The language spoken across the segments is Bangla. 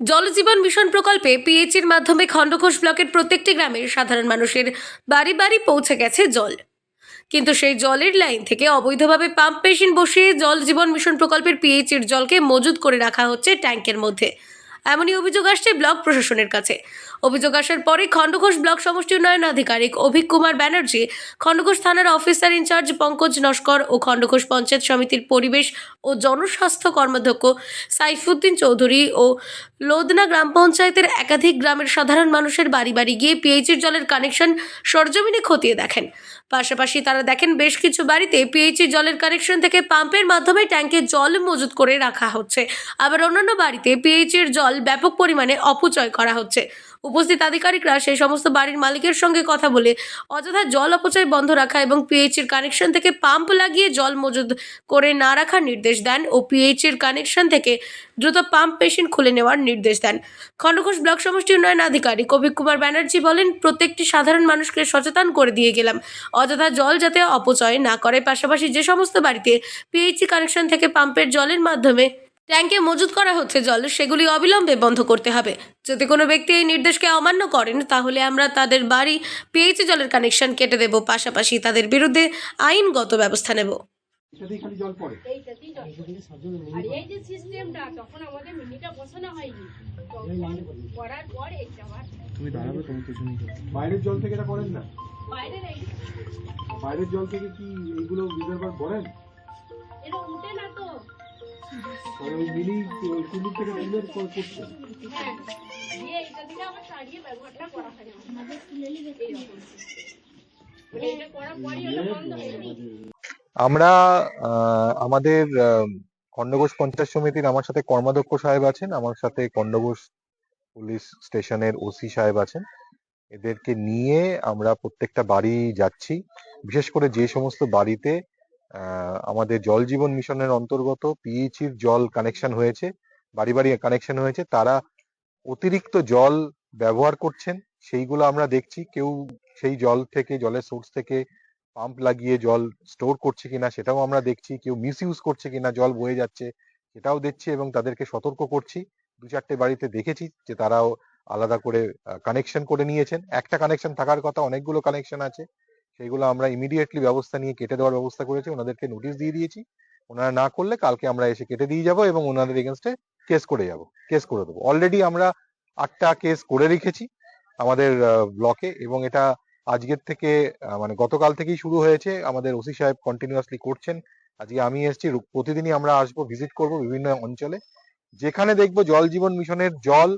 জলজীবন মিশন প্রকল্পে পিএইচির মাধ্যমে খণ্ডঘোষ ব্লকের প্রত্যেকটি গ্রামের সাধারণ মানুষের বাড়ি বাড়ি পৌঁছে গেছে জল। কিন্তু সেই জলের লাইন থেকে অবৈধভাবে পাম্প মেশিন বসিয়ে জল জীবন মিশন প্রকল্পের পিএইচির জলকে মজুত করে রাখা হচ্ছে ট্যাঙ্কের মধ্যে। এমনই অভিযোগ আসছে ব্লক প্রশাসনের কাছে। অভিযোগ আসার পরে খণ্ডঘোষ ব্লক সমষ্টি উন্নয়ন আধিকারিক অভিক কুমার ব্যানার্জি, খণ্ডঘোষ থানার officer in charge Pankaj Naskar ও খণ্ডঘোষ পঞ্চায়েত সমিতির পরিবেশ ও জনস্বাস্থ্য কর্মাধ্যক্ষ সাইফুদ্দিন চৌধুরী ও লোদনা গ্রাম পঞ্চায়েতের একাধিক গ্রামের সাধারণ মানুষের বাড়ি বাড়ি গিয়ে পিএইচির জলের কানেকশন সরজমিনে খতিয়ে দেখেন। পাশাপাশি তারা দেখেন বেশ কিছু বাড়িতে পিএইচি জলের কানেকশন থেকে পাম্পের মাধ্যমে ট্যাঙ্কে জল মজুত করে রাখা হচ্ছে। আবার অন্যান্য বাড়িতে পিএইচির জল ব্যাপক পরিমাণে অপচয় করা হচ্ছে। উপস্থিত আধিকারিকরা সেই সমস্ত বাড়ির মালিকের সঙ্গে কথা বলে অযথা জল অপচয় বন্ধ রাখা এবং পিএইচির কানেকশন থেকে পাম্প লাগিয়ে জল মজুদ করে না রাখার নির্দেশ দেন ও পিএইচির কানেকশন থেকে দ্রুত পাম্প মেশিন খুলে নেওয়ার নির্দেশ দেন। খণ্ডঘোষ ব্লক সমষ্টি উন্নয়ন আধিকারিক কবি কুমার ব্যানার্জি বলেন, প্রত্যেকটি সাধারণ মানুষকে সচেতন করে দিয়ে গেলাম। অযথা জল যাতে অপচয় না করে, পাশাপাশি যে সমস্ত বাড়িতে পিএইচি কানেকশন থেকে পাম্পের জলের মাধ্যমে ট্যাঙ্কে মজুত করা হচ্ছে জল সেগুলি অবিলম্বে বন্ধ করতে হবে। যদি কোনো ব্যক্তি এই নির্দেশকে অমান্য করেন তাহলে আমরা তাদের বাড়ি পিএইচি জলের কানেকশন কেটে দেব পাশাপাশি তাদের বিরুদ্ধে আইনগত ব্যবস্থা নেব। সেটাই খালি জল পড়ে। এইটাতেই জল পড়ে। আর এই যে সিস্টেমটা তখন আমাদের মিনিটা বসানো হয়নি। তখন করার পর এইটা আবার তুমি দাঁড়াবে তোমার পেছনে বাইরের জল থেকে এটা করেন না। বাইরের জল থেকে কি রিজার্ভার করেন এটা উঠে না তো ওই মিলি কুমির থেকে তুলে ক- করছেন হ্যাঁ মানে হয়ে আমরা আহ, আমাদের আহ, খণ্ডঘোষ পঞ্চায়েত সমিতির আমার সাথে কর্মাধ্যক্ষ সাহেব আছেন আমার সাথে খণ্ডঘোষ পুলিশ স্টেশনের ওসি সাহেব আছেন। এদেরকে নিয়ে আমরা প্রত্যেকটা বাড়ি যাচ্ছি। বিশেষ করে যে সমস্ত বাড়িতে আহ, আমাদের জল জীবন মিশনের অন্তর্গত পিএইচির জল কানেকশন হয়েছে, বাড়ি বাড়ি কানেকশন হয়েছে, তারা অতিরিক্ত জল ব্যবহার করছেন, সেইগুলো আমরা দেখছি, কেউ সেই জল থেকে, জলের সোর্স থেকে পাম্প লাগিয়ে জল স্টোর করছে কিনা সেটাও আমরা দেখছি, কেউ মিস ইউজ করছে কিনা জল বয়ে যাচ্ছে, সেটাও দেখছি এবং তাদেরকে সতর্ক করছি। দু চারটে বাড়িতে দেখেছি যে তারাও আলাদা করে কানেকশন করে নিয়েছেন। একটা কানেকশন থাকার কথা, অনেকগুলো কানেকশন আছে। সেইগুলো আমরা ইমিডিয়েটলি ব্যবস্থা নিয়ে কেটে দেওয়ার ব্যবস্থা করেছি, ওনাদেরকে নোটিশ দিয়ে দিয়েছি। ওনারা না করলে কালকে আমরা এসে কেটে দিয়ে যাব এবং ওনাদের এগেনস্টে কেস করে যাব কেস করে দেবো। অলরেডি আমরা আটটা কেস করে রেখেছি আমাদের ব্লকে এবং এটা আজকের থেকে মানে গতকাল থেকেই শুরু হয়েছে। আমাদের ওসি সাহেব কন্টিনিউয়াসলি করছেন। আজকে আমি এসেছি প্রতিদিনই আমরা আসব ভিজিট করব বিভিন্ন অঞ্চলে। যেখানে দেখব জল জীবন মিশনের জল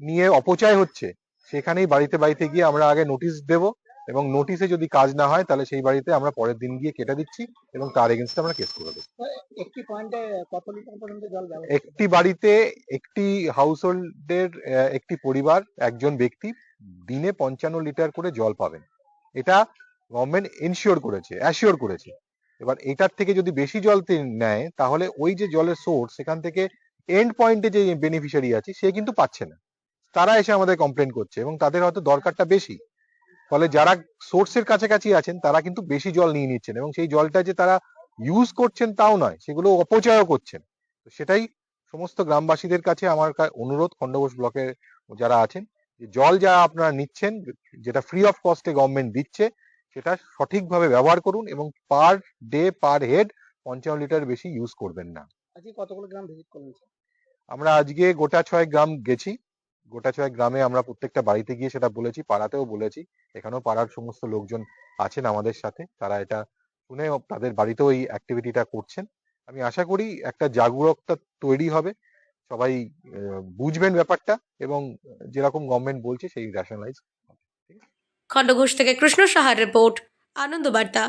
নিয়ে অপচয় হচ্ছে, সেখানেই বাড়িতে বাড়িতে গিয়ে আমরা আগে নোটিশ দেব। এবং নোটিশে যদি কাজ না হয় তাহলে সেই বাড়িতে আমরা পরের দিন গিয়ে কেটে দিচ্ছি এবং তার এগেনস্টে আমরা কেস করে দেবো। একটি পয়েন্টে কত লিটার পর্যন্ত জল একটি বাড়িতে একটি হাউস হোল্ডের একটি পরিবার একজন ব্যক্তি দিনে পঞ্চান্ন লিটার করে জল পাবেন। এটা গভর্নমেন্ট ইনশিওর করেছে অ্যাসিওর করেছে। এবার এটার থেকে যদি বেশি জল নেয় তাহলে ওই যে জলের সোর্স সেখান থেকে এন্ড পয়েন্টে যে বেনিফিশিয়ারি আছে সে কিন্তু পাচ্ছে না। তারা এসে আমাদের কমপ্লেন করছে এবং তাদের হয়তো দরকারটা বেশি। ফলে যারা সোর্সের কাছাকাছি আছেন তারা কিন্তু বেশি জল নিয়ে নিচ্ছেন এবং সেই জলটা যে তারা ইউজ করছেন তাও নয় সেগুলো অপচয়ও করছেন। তো সেটাই সমস্ত গ্রামবাসীদের কাছে আমার অনুরোধ খণ্ডঘোষ ব্লকের যারা আছেন যে জল যা আপনারা নিচ্ছেন যেটা ফ্রি অফ কস্টে গভর্নমেন্ট দিচ্ছে সেটা সঠিকভাবে ব্যবহার করুন এবং পার ডে পার হেড পঞ্চান্ন লিটার বেশি ইউজ করবেন না। আজকে কতগুলো গ্রাম ভিজিট করলেন আমরা আজকে গোটা ছয় গ্রাম গেছি। গোটা ছয় গ্রামে আমরা প্রত্যেকটা বাড়িতে গিয়ে সেটা বলেছি, পাড়াতেও বলেছি। এখানেও পাড়ার সমস্ত লোকজন আছেন আমাদের সাথে, তারা এটা শুনে তাদের বাড়িতেও এই অ্যাক্টিভিটিটা করছেন। আমি আশা করি একটা জাগরুকতা তৈরি হবে, সবাই বুঝবেন ব্যাপারটা এবং যেরকম গভর্নমেন্ট বলছে সেই রেশনালাইজ খণ্ডঘোষ থেকে কৃষ্ণ সাহার রিপোর্ট আনন্দ বার্তা